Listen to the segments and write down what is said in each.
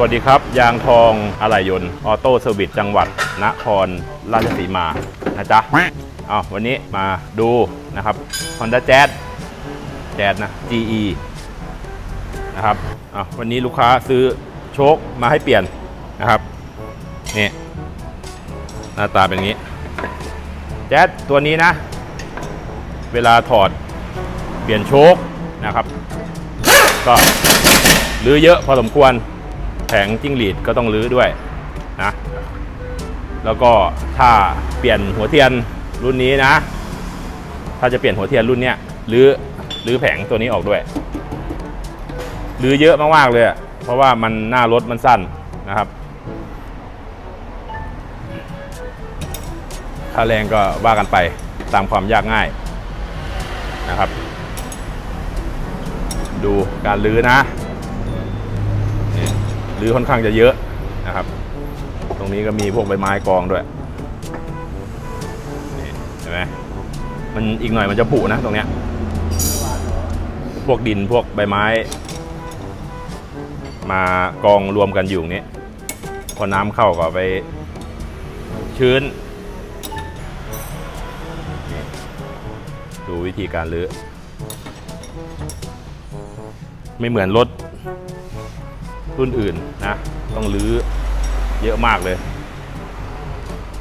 วัสดีครับ ยางทองอะไหล่ยนต์ออโต้เซอร์วิสจังหวัดนครราชสีมานะจ๊ะเอาวันนี้มาดูนะครับ Honda Jazz Jazz นะ GE นะครับเอาวันนี้ลูกค้าซื้อโชคมาให้เปลี่ยนนะครับนี่หน้าตาเป็นอย่างนี้ แจ๊สตัวนี้นะ เวลาถอดเปลี่ยนโชคนะครับ ก็รื้อเยอะพอสมควร แผงจิ้งหรีดก็ต้องรื้อด้วยนะแล้วก็ถ้าเปลี่ยนหัวเทียนรุ่นนี้นะ ถ้าจะเปลี่ยนหัวเทียนรุ่นเนี้ยรื้อรื้อแผงตัวนี้ออกด้วยรื้อเยอะมากๆเลย เพราะว่ามันหน้ารถมันสั้นนะครับค่าแรงก็ว่ากันไปตามความยากง่ายนะครับ ดูการรื้อนะ นี่รื้อค่อนข้างจะเยอะนะครับ ตรงนี้ก็มีพวกใบไม้กองด้วยเห็นไหมมันอีกหน่อยมันจะผุนะตรงเนี้ยพวกดินพวกใบไม้ มากองรวมกันอยู่ตรงนี้พอน้ำเข้าก็ไปชื้น ดูวิธีการรื้อไม่เหมือนรถ รุ่นอื่นนะต้องรื้อเยอะมากเลย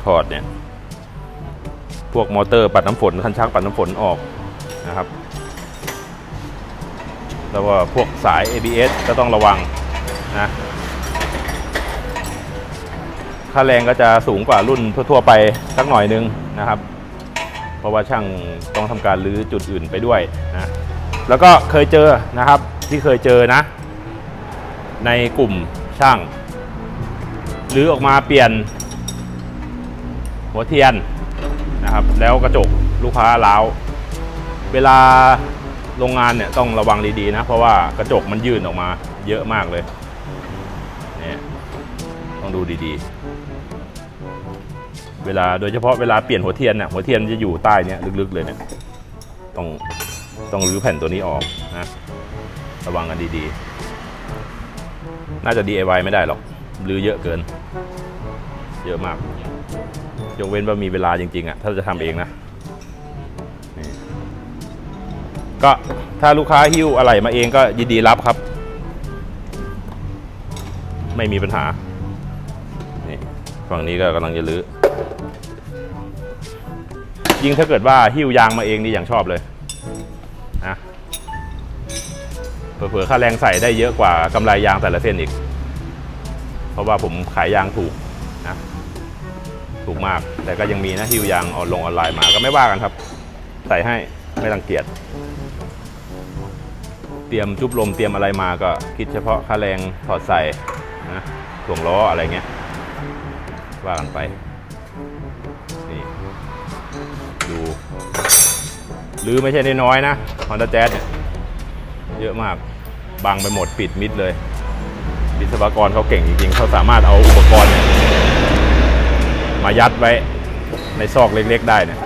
ถอดเนี่ย พวกมอเตอร์ปัดน้ำฝนคันชักปัดน้ำฝนออกนะครับ แล้วก็พวกสาย ABS ก็ต้องระวังนะค่าแรงก็จะสูงกว่ารุ่นทั่วๆไปสักหน่อยนึงนะครับ เพราะว่าช่างต้องทำการรื้อจุดอื่นไปด้วยนะแล้วก็เคยเจอนะครับที่เคยเจอนะ ในกลุ่มช่างหรือออกมาเปลี่ยนหัวเทียนนะครับ แล้วกระจกลูกค้าล้าวเวลาโรงงานเนี่ยต้องระวังดีๆนะ เพราะว่ากระจกมันยื่นออกมาเยอะมากเลยเนี่ยต้องดูดีๆ เวลาโดยเฉพาะเวลาเปลี่ยนหัวเทียนเนี่ยหัวเทียนจะอยู่ใต้เนี่ยลึกๆเลยเนี่ยต้องต้องรื้อแผ่นตัวนี้ออกนะระวังกันดีๆ น่าจะ DIY ไม่ได้หรอกรื้อเยอะเกิน เยอะมาก ยกเว้นว่ามีเวลาจริง ๆอะ ถ้าจะทำเองนะก็ถ้าลูกค้าหิ้วอะไรมาเองก็ยินดีรับครับ ไม่มีปัญหา นี่ฝั่งนี้ก็กำลังจะรื้อยิ่งถ้าเกิดว่าหิ้วยางมาเองนี่อย่างชอบเลยนะ เผื่อค่าแรงใส่ได้เยอะกว่ากำไรยางแต่ละเส้นอีก เพราะว่าผมขายยางถูกนะถูกมาก แต่ก็ยังมีนะหิ้วยางออนลงออนไลน์มาก็ไม่ว่ากันครับ ใส่ให้ไม่รังเกียจเตรียมจุบลมเตรียมอะไรมาก็คิดเฉพาะค่าแรงถอดใส่นะถ่วงล้ออะไรเงี้ยว่ากันไปนี่ดูหรือไม่ใช่น้อยนะ Honda Jazz เนี่ย เยอะมากบังไปหมดปิดมิดเลย วิศวกรเขาเก่งจริงๆเขาสามารถเอาอุปกรณ์เนี่ยมายัดไว้ในซอกเล็กๆได้เนี่ย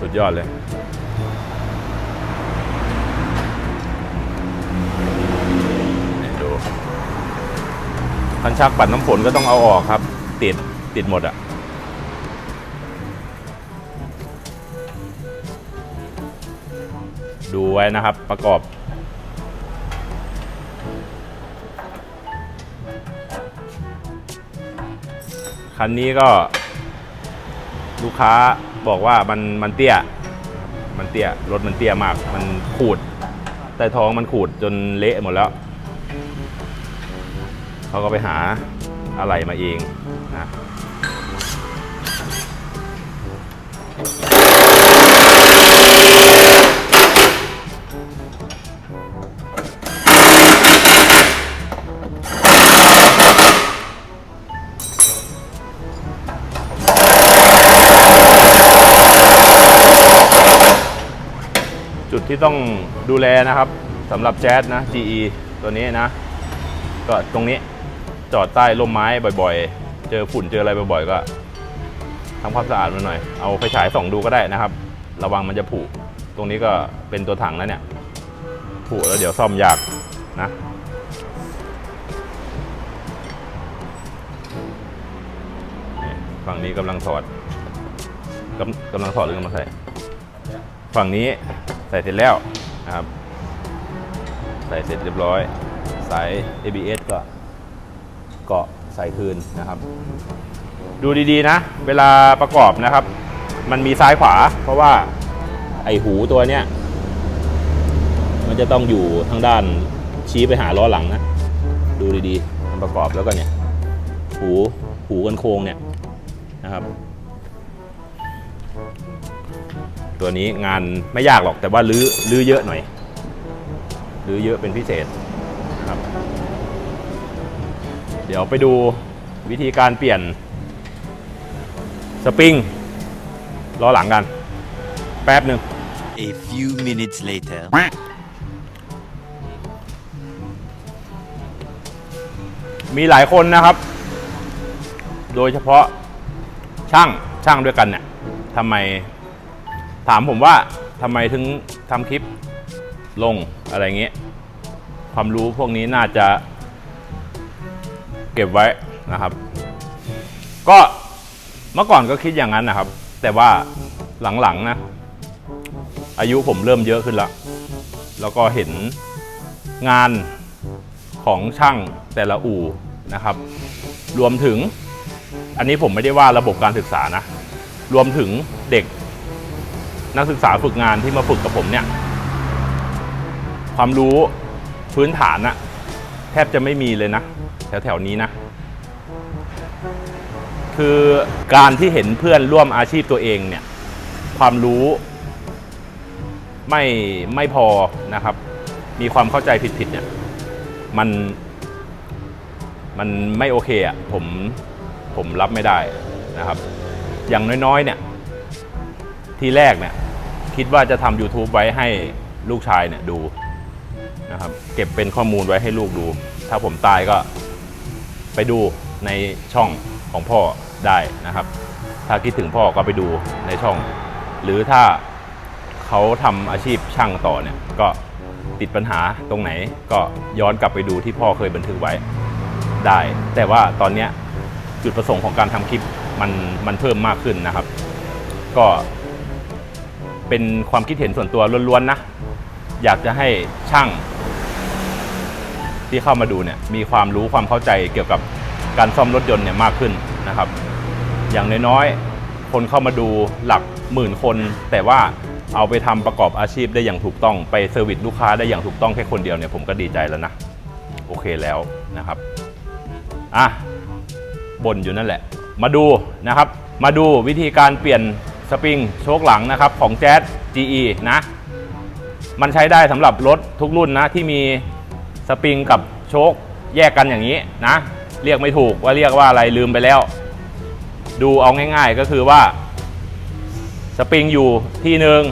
สุดยอดเลยนี่ดูคันชักปัดน้ำฝนก็ต้องเอาออกครับ ติดติดหมดอะดูไว้นะครับประกอบ คันนี้ก็ ลูกค้าบอกว่ามันมันเตี้ย มันเตี้ยรถมันเตี้ยมาก มันขูดใต้ท้องมันขูดจนเละหมดแล้ว เขาก็ไปหาอะไรมาเองนะ ต้องดูแลนะครับสำหรับแจ๊สนะ GE ตัวนี้นะ ก็ตรงนี้จอดใต้ร่มไม้บ่อยๆ เจอฝุ่นเจออะไรบ่อยๆ ก็ทำความสะอาดมันหน่อย เอาไฟฉายส่องดูก็ได้นะครับ ระวังมันจะผุ ตรงนี้ก็เป็นตัวถังแล้วเนี่ย ผุแล้วเดี๋ยวซ่อมยากนะฝั่งนี้กำลังถอดกำกำลังถอดหรือกำลังใส่ ฝั่งนี้ ส่เสร็จแล้วนะครับใส่เสร็จเรียบร้อย สาย ABS ก็เกาะใส่คืนนะครับ ดูดีๆนะ เวลาประกอบนะครับ มันมีซ้ายขวา เพราะว่าไอหูตัวเนี้ยมันจะต้องอยู่ทางด้านชี้ไปหาล้อหลังนะ ดูดีๆมันประกอบแล้วก็เนี่ย หูหูกันโค้งเนี่ยนะครับ ตัวนี้งานไม่ยากหรอกแต่ว่าลื้อลื้อเยอะหน่อยลื้อเยอะเป็นพิเศษนะครับ เดี๋ยวไปดูวิธีการเปลี่ยนสปริงล้อหลังกัน แป๊บหนึ่ง A few minutes later. มีหลายคนนะครับ โดยเฉพาะช่างช่างด้วยกันเนี่ยทำไม ถามผมว่าทำไมถึงทำคลิปลงอะไรเงี้ยความรู้พวกนี้น่าจะเก็บไว้นะครับ ก็เมื่อก่อนก็คิดอย่างนั้นนะครับ แต่ว่าหลังๆนะ อายุผมเริ่มเยอะขึ้นแล้ว แล้วก็เห็นงานของช่างแต่ละอู่นะครับ รวมถึงอันนี้ผมไม่ได้ว่าระบบการศึกษานะ รวมถึงเด็ก นักศึกษาฝึกงานที่มาฝึกกับผมเนี่ย ความรู้พื้นฐานอะแทบจะไม่มีเลยนะ แถวๆนี้นะ คือการที่เห็นเพื่อนร่วมอาชีพตัวเองเนี่ย ความรู้ไม่ไม่พอนะครับ มีความเข้าใจผิดๆเนี่ย มันมันไม่โอเคอะ่ะผมผมรับไม่ได้นะครับ อย่างน้อยๆเนี่ย ทีแรกเนี่ย คิดว่าจะทำ YouTube ไว้ให้ลูกชายเนี่ยดูนะครับ เก็บเป็นข้อมูลไว้ให้ลูกดู ถ้าผมตายก็ไปดูในช่องของพ่อได้นะครับ ถ้าคิดถึงพ่อก็ไปดูในช่อง หรือถ้าเขาทำอาชีพช่างต่อเนี่ยก็ติดปัญหาตรงไหนก็ย้อนกลับไปดูที่พ่อเคยบันทึกไว้ได้ แต่ว่าตอนนี้จุดประสงค์ของการทำคลิปมันมันเพิ่มมากขึ้นนะครับ ก็ เป็นความคิดเห็นส่วนตัวล้วนๆนะ อยากจะให้ช่าง ที่เข้ามาดูเนี่ย มีความรู้ความเข้าใจเกี่ยวกับการซ่อมรถยนต์เนี่ยมากขึ้นนะครับ อย่างน้อยๆคนเข้ามาดูหลักหมื่นคน แต่ว่าเอาไปทำประกอบอาชีพได้อย่างถูกต้องไปเซอร์วิสลูกค้าได้อย่างถูกต้องแค่คนเดียวเนี่ยผมก็ดีใจแล้วนะ โอเคแล้วนะครับอะบ่นอยู่นั่นแหละ มาดูนะครับ มาดูวิธีการเปลี่ยน สปริงโชคหลังนะครับของแจ๊ส GE นะ มันใช้ได้สำหรับรถทุกรุ่นนะ ที่มีสปริงกับโชคแยกกันอย่างนี้นะ เรียกไม่ถูกว่าเรียกว่าอะไรลืมไปแล้ว ดูเอาง่ายๆก็คือว่า สปริงอยู่ที่หนึ่ง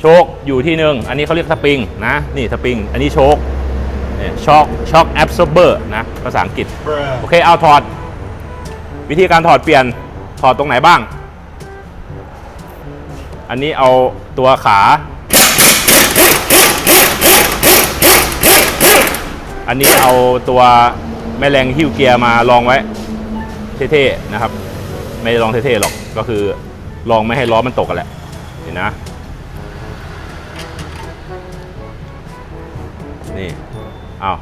โชคอยู่ที่หนึ่งอันนี้เขาเรียกสปริงนะนี่สปริงอันนี้โชคช็อคช็อคแอบซอร์เบอร์นะภาษาอังกฤษ โอเคเอาถอด วิธีการถอดเปลี่ยนถอดตรงไหนบ้าง อันนี้เอาตัวขา อันนี้เอาตัวแม่แรงฮิ้วเกียร์มาลองไว้ เท่ๆนะครับ ไม่ได้ลองเท่ๆหรอกก็คือลองไม่ให้ล้อมันตกกันแหละเห็นนะ นี่เอา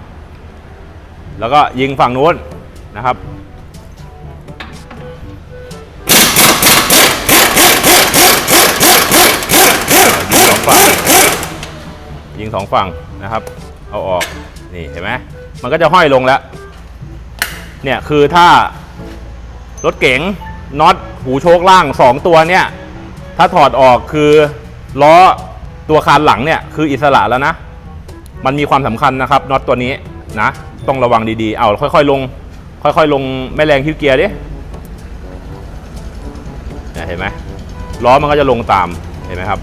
แล้วก็ยิงฝั่งนู้นนะครับ ยิงสองฝั่งนะครับ เอาออกนี่เห็นไหมมันก็จะห้อยลงแล้วเนี่ยคือถ้ารถเก๋งน็อตหูโชคล่าง 2 ตัวเนี่ยถ้าถอดออกคือล้อตัวคานหลังเนี่ยคืออิสระแล้วนะ มันมีความสำคัญนะครับน็อตตัวนี้นะต้องระวังดีๆ เอาค่อยๆลง ค่อยๆลงแม่แรงคิวเกียร์ดิเนี่ยเห็นไหมล้อมันก็จะลงตามเห็นไหมครับ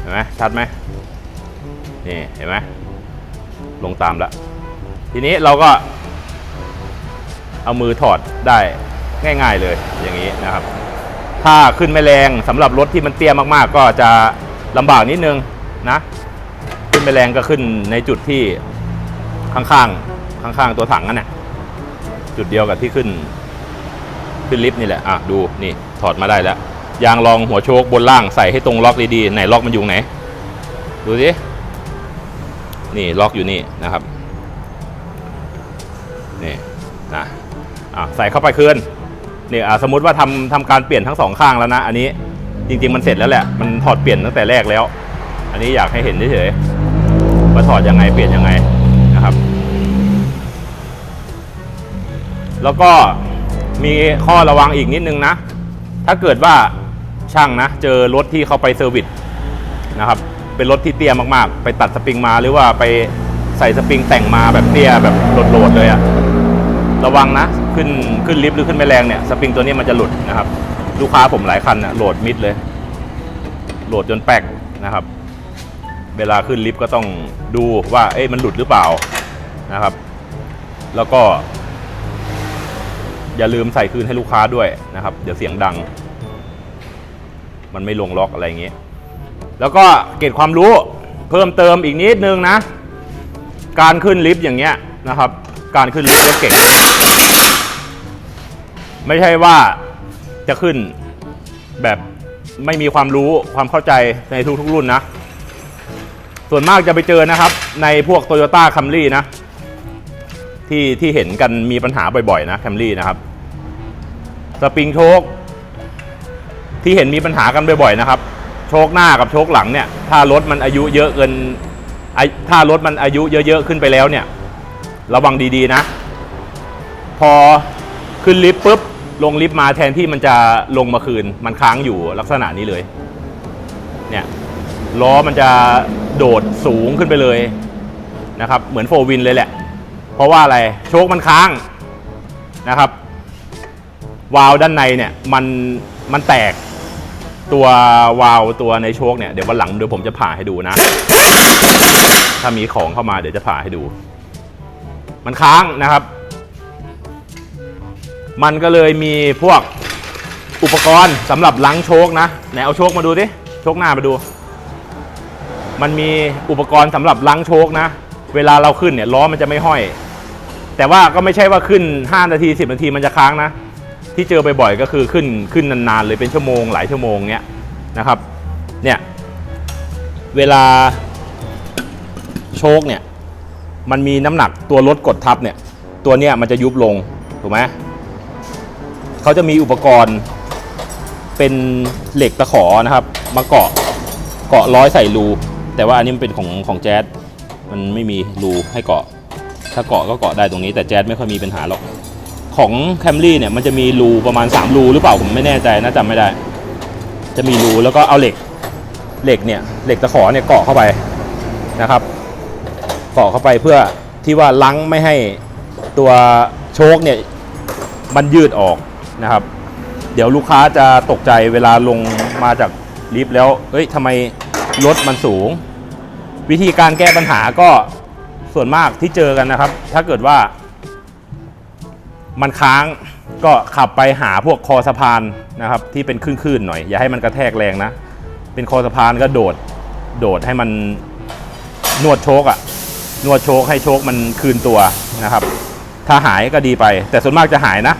เห็นไหมชัดไหม นี่เห็นไหมลงตามแล้วทีนี้เราก็เอามือถอดได้ง่าย ๆเลยอย่างนี้นะครับ ถ้าขึ้นไม่แรงสำหรับรถที่มันเตี้ยมากๆ ก็จะลำบากนิดนึงนะขึ้นไม่แรงก็ขึ้นในจุดที่ข้างๆข้างๆตัวถังนั่นแหละจุดเดียวกับที่ขึ้นขึ้นลิฟต์นี่แหละอะดูนี่ถอดมาได้แล้วยางรองหัวโชคบนล่างใส่ให้ตรงล็อกดีๆไหนล็อกมันอยู่ไหนดูสิ นี่ล็อกอยู่นี่นะครับนี่นะอะใส่เข้าไปคืนนี่อะสมมติว่าทำทำการเปลี่ยนทั้งสองข้างแล้วนะอันนี้จริง ๆ มันเสร็จแล้วแหละ มันถอดเปลี่ยนตั้งแต่แรกแล้ว อันนี้อยากให้เห็นเฉยๆว่าถอดยังไงเปลี่ยนยังไงนะครับ แล้วก็มีข้อระวังอีกนิดนึงนะ ถ้าเกิดว่าช่างนะ เจอรถที่เขาไปเซอร์วิสนะครับ เป็นรถที่เตี้ยมากๆ ไปตัดสปริงมาหรือว่าไปใส่สปริงแต่งมาแบบเตี้ยแบบโหลดๆเลยอะระวังนะ ขึ้นขึ้นลิฟต์หรือขึ้นแม่แรงเนี่ยสปริงตัวนี้มันจะหลุดนะครับ ลูกค้าผมหลายคันนะโหลดมิดเลย โหลดจนแป๊กนะครับ เวลาขึ้นลิฟต์ก็ต้องดูว่าเอ๊ะมันหลุดหรือเปล่านะครับ แล้วก็ อย่าลืมใส่คืนให้ลูกค้าด้วยนะครับ เดี๋ยวเสียงดัง มันไม่ลงล็อกอะไรอย่างเงี้ย แล้วก็เกร็ดความรู้เพิ่มเติมอีกนิดนึงนะ การขึ้นลิฟต์อย่างเงี้ยนะครับ การขึ้นลิฟต์รถเก่ง ไม่ใช่ว่าจะขึ้นแบบไม่มีความรู้ความเข้าใจในทุกๆรุ่นนะ ส่วนมากจะไปเจอนะครับ ในพวก Toyota Camry นะ ที่ที่เห็นกันมีปัญหาบ่อยๆนะแคมรี่นะครับ สปริงโชคที่เห็นมีปัญหากันบ่อยๆนะครับ โชคหน้ากับโชคหลังเนี่ย ถ้ารถมันอายุเยอะเกินไอถ้ารถมันอายุเยอะๆขึ้นไปแล้วเนี่ย ระวังดีๆนะ พอขึ้นลิฟต์ปุ๊บลงลิฟต์มาแทนที่มันจะลงมาคืน มันค้างอยู่ลักษณะนี้เลย เนี่ยล้อมันจะโดดสูงขึ้นไปเลยนะครับ เหมือนโฟวินเลยแหละ เพราะว่าอะไรโชคมันค้างนะครับ วาล์วด้านในเนี่ยมันมันแตก ตัววาลตัวในโชคเนี่ยเดี๋ยววันหลังเดี๋ยวผมจะผ่าให้ดูนะ ถ้ามีของเข้ามาเดี๋ยวจะผ่าให้ดู มันค้างนะครับ มันก็เลยมีพวกอุปกรณ์สำหรับล้างโชคนะไหนเอาโชคมาดูดิโชคหน้ามาดู มันมีอุปกรณ์สำหรับล้างโชคนะ เวลาเราขึ้นเนี่ยล้อมันจะไม่ห้อย แต่ว่าก็ไม่ใช่ว่าขึ้น 5 นาที 10 นาทีมันจะค้างนะ ที่เจอบ่อยๆก็คือขึ้นขึ้นนานๆเลยเป็นชั่วโมงหลายชั่วโมงเนี้ยนะครับเนี่ยเวลาโชคเนี่ยมันมีน้ำหนักตัวรถกดทับเนี่ยตัวเนี้ยมันจะยุบลงถูกไหมเขาจะมีอุปกรณ์เป็นเหล็กตะขอนะครับ มาเกาะเกาะร้อยใส่รูแต่ว่าอันนี้มันเป็นของของแจ๊สมันไม่มีรูให้เกาะ ถ้าเกาะก็เกาะได้ตรงนี้แต่แจ๊สไม่ค่อยมีปัญหาหรอก ของแคมรี่เนี่ยมันจะมีรูประมาณ 3 รูหรือเปล่าผมไม่แน่ใจนะจำไม่ได้ จะมีรูแล้วก็เอาเหล็กเหล็กเนี่ยเหล็กตะขอเนี่ยเกาะเข้าไปนะครับเกาะเข้าไปเพื่อที่ว่าลังไม่ให้ตัวโชคเนี่ยมันยืดออกนะครับ เดี๋ยวลูกค้าจะตกใจเวลาลงมาจากลิฟต์แล้วเฮ้ยทำไมรถมันสูง วิธีการแก้ปัญหาก็ส่วนมากที่เจอกันนะครับ ถ้าเกิดว่า มันค้างก็ขับไปหาพวกคอสะพานนะครับที่เป็นคลื่นๆหน่อย อย่าให้มันกระแทกแรงนะ เป็นคอสะพานก็โดดโดดให้มันนวดโชกอะนวดโชกให้โชกมันคืนตัวนะครับ ถ้าหายก็ดีไป แต่ส่วนมากจะหายนะ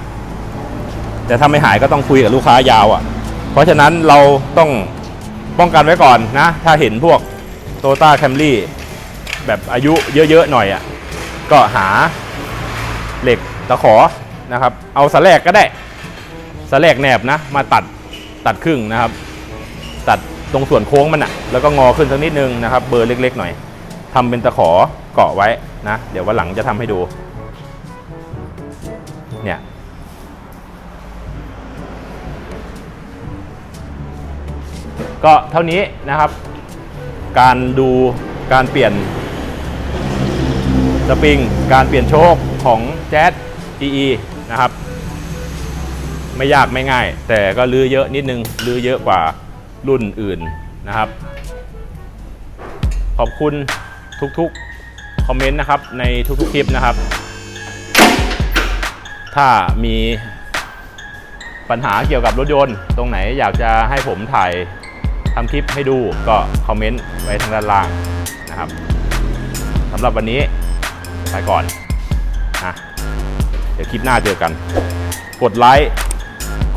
แต่ถ้าไม่หายก็ต้องคุยกับลูกค้ายาวอะ่ะ เพราะฉะนั้นเราต้องป้องกันไว้ก่อนนะ ถ้าเห็นพวกโตต้าแคมรี่แบบอายุเยอะๆหน่อยอะ่ะก็หาเหล็กตะขอ นะครับ เอาสแลกก็ได้สแลกแหนบนะมาตัดตัดครึ่งนะครับ ตัดตรงส่วนโค้งมันอะ่ะแล้วก็งอขึ้นสักนิดนึงนะครับ เบอร์เล็ก ๆ หน่อยทำเป็นตะขอเกาะไว้นะ เดี๋ยววันหลังจะทำให้ดู เนี่ยก็เท่านี้นะครับ การดูการเปลี่ยนสปริง การเปลี่ยนโชคของแจ๊ GE นะครับ ไม่ยากไม่ง่าย แต่ก็ลื้อเยอะนิดนึงลื้อเยอะกว่ารุ่นอื่นนะครับ ขอบคุณทุกๆคอมเมนต์นะครับ ในทุกๆคลิปนะครับ ถ้ามีปัญหาเกี่ยวกับรถยนต์ ตรงไหนอยากจะให้ผมถ่ายทำคลิปให้ดูก็คอมเมนต์ไว้ทางด้านล่างนะครับสำหรับวันนี้ไปก่อนนะ ดี๋ยวคลิปหน้าเจอกัน กดไลค์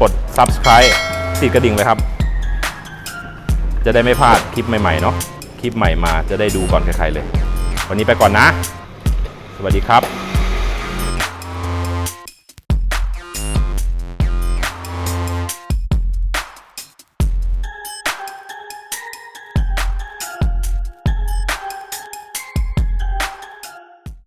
กด subscribe ติดกระดิ่งเลยครับ จะได้ไม่พลาดคลิปใหม่ๆเนาะคลิปใหม่มาจะได้ดูก่อนใครๆเลย วันนี้ไปก่อนนะ สวัสดีครับ